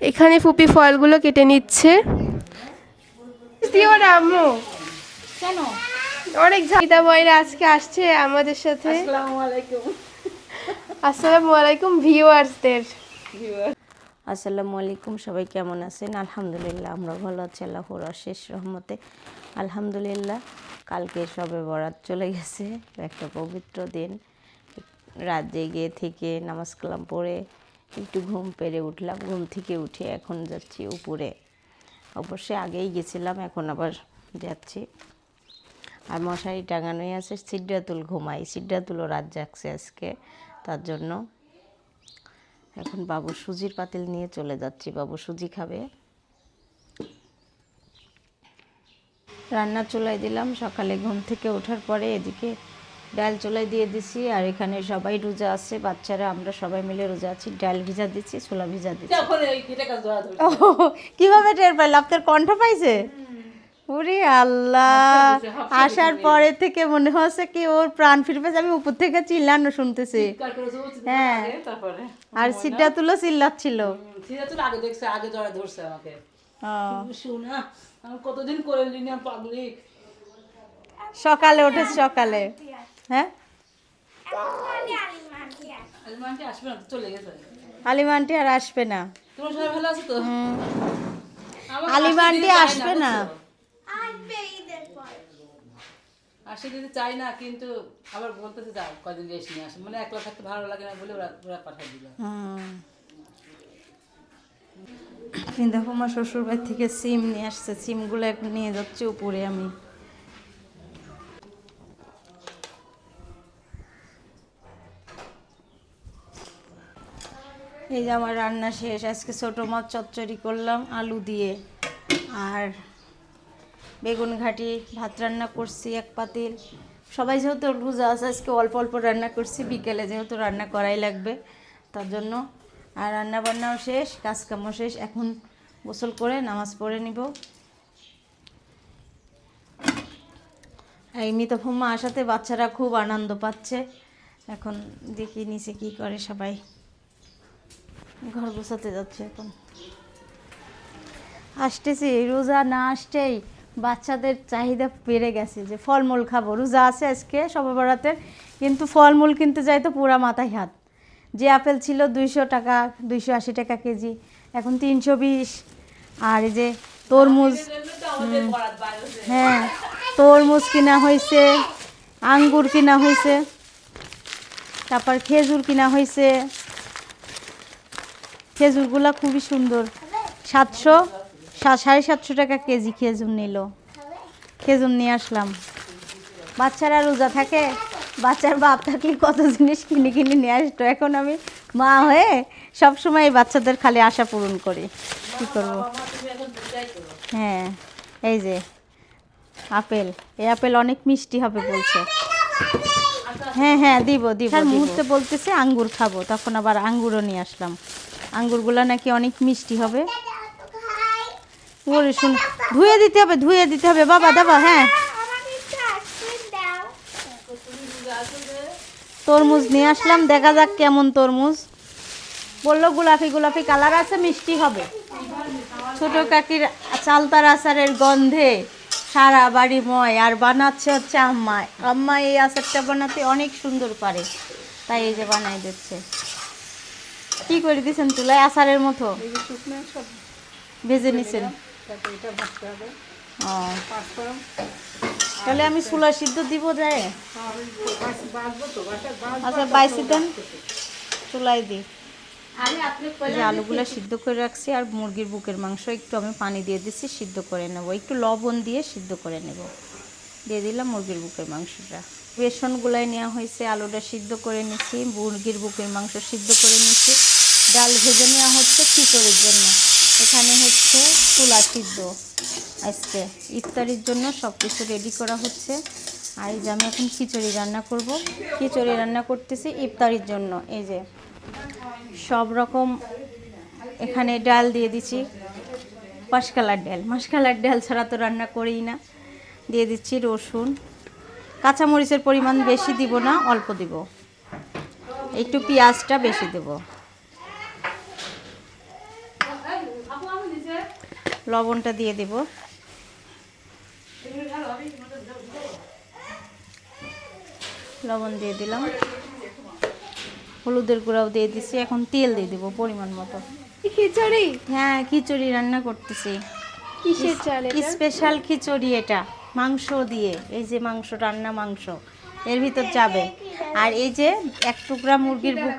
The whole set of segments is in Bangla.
এখানে ফুপি ফলগুলো কেটে নিচ্ছে। আম্মু। কেন? অনেক ঝাইদা বয়রা আজকে আসছে আমাদের সাথে। আসসালামু আলাইকুম আসসালামু আলাইকুম ভিউয়ার্সদের। আসসালামু আলাইকুম সবাই কেমন আছেন? আলহামদুলিল্লাহ আমরা ভালো আছি আল্লাহর অশেষ রহমতে। আলহামদুলিল্লাহ কালকে সবে বরাত চলে গেছে একটা পবিত্র দিন। রাত জেগে থেকে নামাজ কালাম পড়ে একটু ঘুম পেরে উঠলাম। ঘুম থেকে উঠে এখন যাচ্ছি উপরে। অবশ্যই আগেই গেছিলাম, এখন আবার যাচ্ছি। আর মশারি টাঙানোই আছে সিদ্ধাতুল ঘুমাই। সিদ্ধাতুলও রাত জাগছে আজকে, তার জন্য এখন বাবু সুজির পাতিল নিয়ে চলে যাচ্ছি। বাবু সুজি খাবে। রান্না চুলাই দিলাম, সকালে ঘুম থেকে ওঠার পরে এদিকে ডাল চুলাই দিয়ে দিছি আর এখানে সবাই রোজা আছে বাচ্চারা আমরা সবাই মিলে রোজা আছি। ডাল ভিজা দিচ্ছি ছোলা ভিজা দিচ্ছি কীভাবে টের পাইল? আপনার কণ্ঠ পাইছে? ওরে আল্লাহ! আসার পরে থেকে মনে হচ্ছে কি ওর প্রাণ ফিরে পেয়েছে আমি উপর থেকে চিল্লানো শুনতেছি। হ্যাঁ। তারপরে। আর সিদ্ধাতুলও চিল্লাচ্ছিল। সিরাজুল আগে দেখছে আগে জড়া ধরছে আমাকে। ও, কতদিন করে পাবলিক সকালে উঠে সকালে। হ্যাঁ? আলিমা আন্টি আর আসবে না। তোমার সবাই ভালো আছে তো? আমার আলিমা আন্টি আসবে না? আসতে দিতে চাই না কিন্তু আবার বলতেছে যাও কদিন রেস্ট নিয়ে আসে। মানে একলা থাকতে ভালো লাগে না বলে ওরা ওরা পাঠিয়ে দিল। দেখো আমার শ্বশুর বাড়ি থেকে সিম নিয়ে আসছে। সিমগুলো এখন নিয়ে যাচ্ছে উপরে আমি। এই যে আমার রান্না শেষ, আজকে ছোটো মাছ চচ্চড়ি করলাম, আলু দিয়ে। আর বেগুন ঘাটি, ভাত রান্না করছি এক পাতিল। সবাই যেহেতু রোজা আছে, আজকে অল্প অল্প রান্না করছি, বিকেলে যেহেতু রান্না করাই লাগবে, তার জন্য। আর রান্না বান্নাও শেষ, কাজকামও শেষ, এখন গোসল করে নামাজ পড়ে নিব। এই মিতা ফুম্মা আসাতে বাচ্চারা খুব আনন্দ পাচ্ছে। এখন দেখি নিচে কি করে সবাই। ঘর গোছাতে যাচ্ছে এখন। আসতেছি, রোজা না আসতেই বাচ্চাদের চাহিদা বেড়ে গেছে যে ফলমূল খাব। রোজা আছে আজকে সবে বরাতের কিন্তু ফলমূল কিনতে যাই তো পুরা মাথায় হাত। যে আপেল ছিল দুইশো টাকা, দুইশো আশি টাকা কেজি, এখন তিনশো বিশ। আর এই যে তরমুজ হ্যাঁ তরমুজ কিনা হয়েছে আঙ্গুর কিনা হয়েছে তারপর খেজুর কিনা হয়েছে খেজুরগুলা খুবই সুন্দর। সাতশো সাড়ে সাতশো টাকা কেজি খেজুর নিল। খেজুর নিয়ে আসলাম। বাচ্চারা রোজা থাকে বাচ্চার বাপ থাকলে কত জিনিস কিনে কিনে নিয়ে আসতো। এখন আমি মা হয়ে সব সময় এই বাচ্চাদের খালি আশা পূরণ করি। কি করব? হ্যাঁ এই যে আপেল। এই আপেল অনেক মিষ্টি হবে বলছে। হ্যাঁ হ্যাঁ দিব দিব। মুহূর্তে বলতেছে আঙ্গুর খাব তখন আবার আঙ্গুরও নিয়ে আসলাম। আঙ্গুরগুলো নাকি অনেক মিষ্টি হবে। ওরে শুন, ধুয়ে দিতে হবে, ধুয়ে দিতে হবে। বাবা দাবা হ্যাঁ। তরমুজ নিয়ে আসলাম, দেখা যাক কেমন তরমুজ। বলল গোলাপি গোলাপি কালার আছে, মিষ্টি হবে। ছোট কাকির চালতার আচারের গন্ধে সারা বাড়ি ময়, আর বানাচ্ছে হচ্ছে আম্মায় আম্মা এই আচারটা বানাতে অনেক সুন্দর পারে, তাই এই যে বানাই দিচ্ছে। কি করে দিছেন তুলাই আচারের মতো? ভেজে নিছেন? ও। তাহলে আমি ছোলা সিদ্ধ দিব যায় আচ্ছা বাইসি দেন চুলাই দিই। যে আলুগুলো সিদ্ধ করে রাখছি আর মুরগির বুকের মাংস একটু আমি পানি দিয়ে দিচ্ছি সিদ্ধ করে নেব। একটু লবণ দিয়ে সিদ্ধ করে নেব। দিয়ে দিলাম মুরগির বুকের মাংসটা। বেসন গুলাই নেওয়া হয়েছে, আলুটা সিদ্ধ করে নিচ্ছি মুরগির বুকের মাংস সিদ্ধ করে নিচ্ছি ডাল ভেজে নেওয়া হচ্ছে খিচুড়ির জন্য। এখানে হচ্ছে তুলা সিদ্ধ। আজকে ইফতারির জন্য সব কিছু রেডি করা হচ্ছে। আর এই যে আমি এখন খিচুড়ি রান্না করব। খিচুড়ি রান্না করতেছি ইফতারির জন্য। এই যে সব রকম এখানে ডাল দিয়ে দিচ্ছি মাসকালার ডাল। মাসকালার ডাল ছাড়া তো রান্না করিই না। দিয়ে দিচ্ছি রসুন। কাঁচামরিচের পরিমাণ বেশি দিব না অল্প দিব। একটু পেঁয়াজটা বেশি দেব। লবণটা দিয়ে দেব। লবণ দিয়ে দিলাম। হলুদের গুঁড়াও দিয়ে দিচ্ছি এখন তেল দিয়ে দেবো পরিমাণ মতো। খিচুড়ি? হ্যাঁ খিচুড়ি রান্না করতেছি। কিসের চাল স্পেশাল খিচুড়ি এটা। মাংস দিয়ে এই যে মাংস রান্না মাংস এর ভিতর যাবে। আর এই যে এক টুকরা মুরগির বুক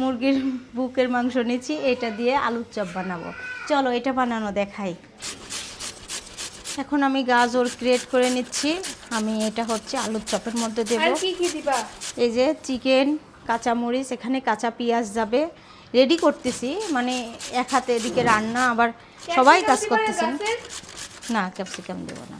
মুরগির বুকের মাংস নিয়েছি এটা দিয়ে আলুর চপ বানাবো। চলো এটা বানানো দেখাই। এখন আমি গাজর ক্রিয়েট করে নিচ্ছি। আমি এটা হচ্ছে আলুর চপের মধ্যে দেবো। এই যে চিকেন কাঁচামরিচ এখানে কাঁচা পেঁয়াজ যাবে। রেডি করতেছি মানে এক হাতে এদিকে রান্না আবার সবাই কাজ করতেছেন না। ক্যাপসিকাম দেবো না।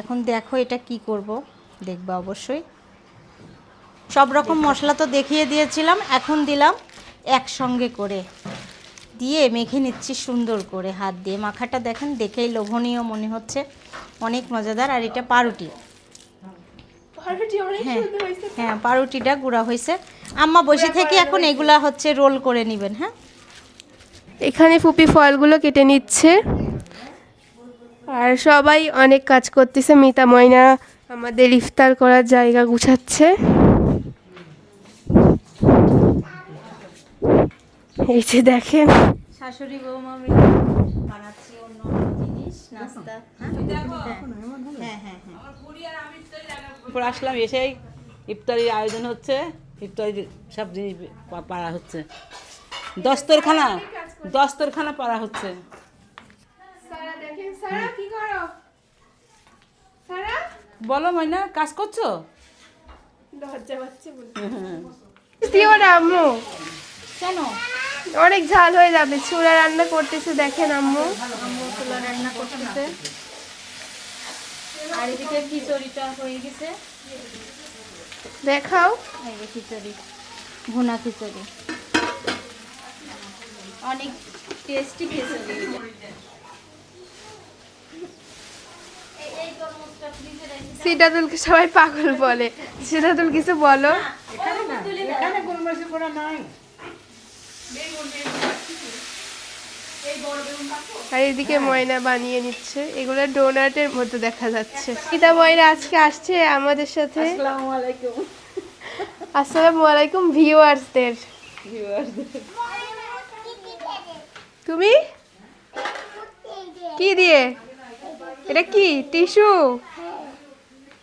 এখন দেখো এটা কি করব। দেখবা অবশ্যই। সব রকম মশলা তো দেখিয়ে দিয়েছিলাম এখন দিলাম একসঙ্গে করে। দিয়ে মেখে নিচ্ছি সুন্দর করে হাত দিয়ে। মাখাটা দেখেন দেখেই লোভনীয় মনে হচ্ছে। অনেক মজাদার। আর এটা পাউরুটি হ্যাঁ হ্যাঁ পাউরুটিটা গুঁড়া হয়েছে। আম্মা বসে থেকে এখন এগুলা হচ্ছে রোল করে নেবেন হ্যাঁ? এখানে ফুপি ফলগুলো কেটে নিচ্ছে। আর সবাই অনেক কাজ করতেছে। মিতা ময়না আমাদের ইফতার করার জায়গা গুছাচ্ছে। এই যে দেখেন। শাশুড়ি বৌমা মিলে বানাচ্ছি অন্য অন্য জিনিস নাস্তা। হ্যাঁ? হ্যাঁ। হ্যাঁ হ্যাঁ উপর আসলাম এসেই ইফতারির আয়োজন হচ্ছে। ইফতারির সব জিনিস পা- পাড়া হচ্ছে। দস্তরখানা দস্তরখানা পাড়া হচ্ছে। সারা কি করো? সারা? বলো ময়না কাজ করছ? লজ্জা পাচ্ছে বলে। দিও না আম্মু? কেন? অনেক ঝাল হয়ে যাবে চুলা রান্না করতেছে দেখেন আম্মু। আম্মু চুলা রান্না করতেছে। আর এদিকে খিচুড়িটা হয়ে গেছে। দেখাও। এই যে খিচুড়ি ভুনা খিচুড়ি। অনেক টেস্টি খিচুড়ি। এটা। সিটাদুলকে সবাই পাগল বলে। সিটাদুল কিছু বলো। আর এদিকে ময়না বানিয়ে নিচ্ছে। এগুলো ডোনাটের মতো দেখা যাচ্ছে। সীতা ময়না আজকে আসছে আমাদের সাথে। আসসালামু আলাইকুম। ভিউয়ার্সদের। তুমি? কি দিয়ে? এটা কি? টিস্যু?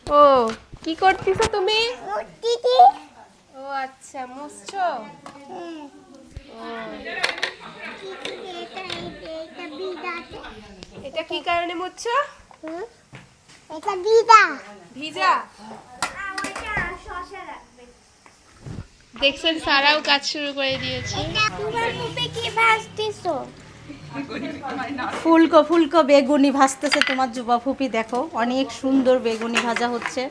ও কি করতেছো তুমি? ও আচ্ছা মুছছো? এটা কি কারণে মুছছো? এটা দিদা ভিজা? দেখছেন সারাও কাজ শুরু করে দিয়েছে। তোমার মুখে কি ভাসতেছো ফুলকো ফুলকো বেগুনি ভাজতেছে তোমার যুবা ফুপি, দেখো, অনেক সুন্দর বেগুনি ভাজা হচ্ছে।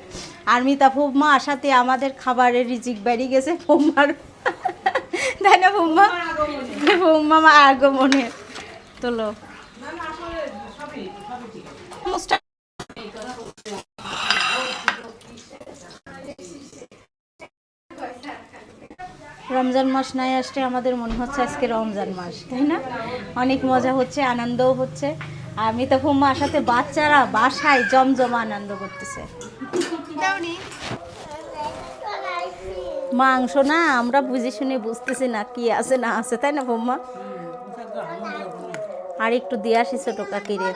আর মিতা ফুম্মা আসাতে আমাদের খাবারের রিজিক বেরিয়ে গেছে ফুম্মার। তাই না ফুম্মা? ফুম্মা মা আগমনে। তোলো। রমজান মাস নাই আসলে আমাদের মনে হচ্ছে আজকে রমজান মাস, তাই না? অনেক মজা হচ্ছে, আনন্দও হচ্ছে। আর মিতা ফুম্মা সাথে বাচ্চারা বাসায় জমজমা আনন্দ করতেছে। মাংস না, আমরা বুঝে শুনে বুঝতেছি না কি আছে, না আছে, তাই না ফুম্মা? আর একটু দিয়ে আসি ছোট কাকিরে।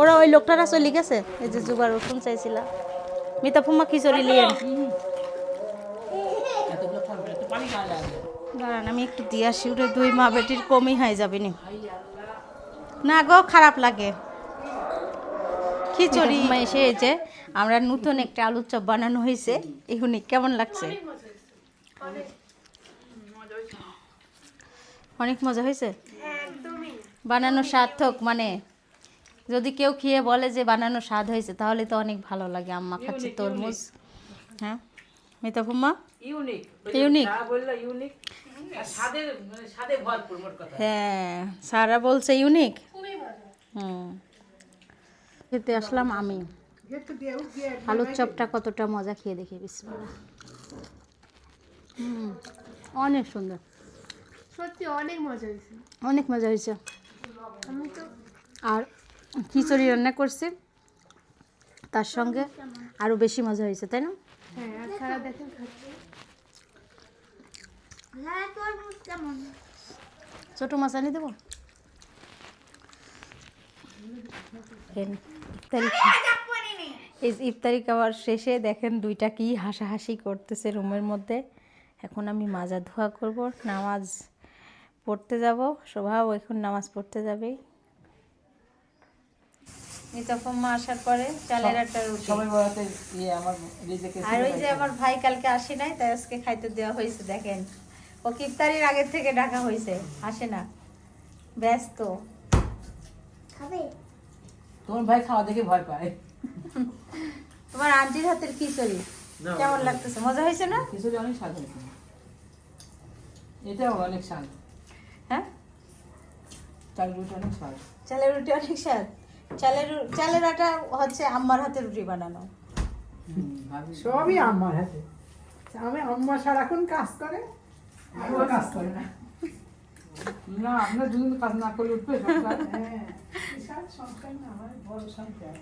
ওরা ওই লোকটারা চলে গেছে? এই যে জুবার রসুন চাইছিলা মিতা ফুম্মা খিচুড়ি লিয়েন দাঁড়ান, আমি একটু দিয়ে আসি ওরে দুই মা বেটির কমই হয়ে যাবে নি। না গো, খারাপ লাগে। খিচুড়ি এসে যে, আমরা নতুন একটা আলুর চপ বানানো হয়েছে এগুনি কেমন লাগছে? অনেক মজা হয়েছে? বানানো সার্থক মানে যদি কেউ খেয়ে বলে যে বানানো স্বাদ হয়েছে, তাহলে তো অনেক ভালো লাগে, আম্মা খাচ্ছে তরমুজ। হ্যাঁ? মিতা ফুম্মা ইউনিক। ইউনিক বলল ইউনিক স্বাদের মানে স্বাদে ভরপুর মোট কথা। হ্যাঁ সারা বলছে ইউনিক? হুম। খেতে আসলাম আমি। আলুর চপটা কতটা মজা খেয়ে দেখি বিসমিল্লাহ। হুম অনেক সুন্দর। সত্যি অনেক মজা হয়েছে। অনেক মজা হয়েছে। আমি তো আর খিচুড়ি রান্না করছি। তার সঙ্গে আরও বেশি মজা হয়েছে তাই না? হ্যাঁ ছোটো মাছ আনি দেবো? ইফতারি খাওয়ার শেষে দেখেন দুইটা কি হাসাহাসি করতেছে রুমের মধ্যে। এখন আমি মাজা ধোয়া করব, নামাজ পড়তে যাব। স্বভাব এখন নামাজ পড়তে যাবে। আসার পরে চালের একটা রুটি। সবাই বলাতে ইয়ে আমার রিজেকে আর ওই যে আমার ভাই কালকে আসে নাই তাই আজকে খাইতে দেওয়া হয়েছে দেখেন। ও ইফতারির আগের থেকে ডাকা হয়েছে আসে না। ব্যস্ত। খাবে? তোমার ভাই খাওয়া দেখে ভয় পায়। তোমার আন্টির হাতের খিচুড়ি কেমন লাগতেছে? মজা হয়েছে না? খিচুড়ি অনেক স্বাদ হয়েছে। এটাও অনেক স্বাদ। হ্যাঁ? চাল রুটি অনেক স্বাদ। চালের রুটি অনেক স্বাদ? চালের চালের আটা হচ্ছে আম্মার হাতে রুটি বানানো। সবই আম্মার হাতে। আমি আম্মা সারাক্ষণ কাজ করে আমিও কাজ করে না। না আপনার দুদিন কাজ না করলে উঠবে হ্যাঁ সংসার না আমার বড় সংসার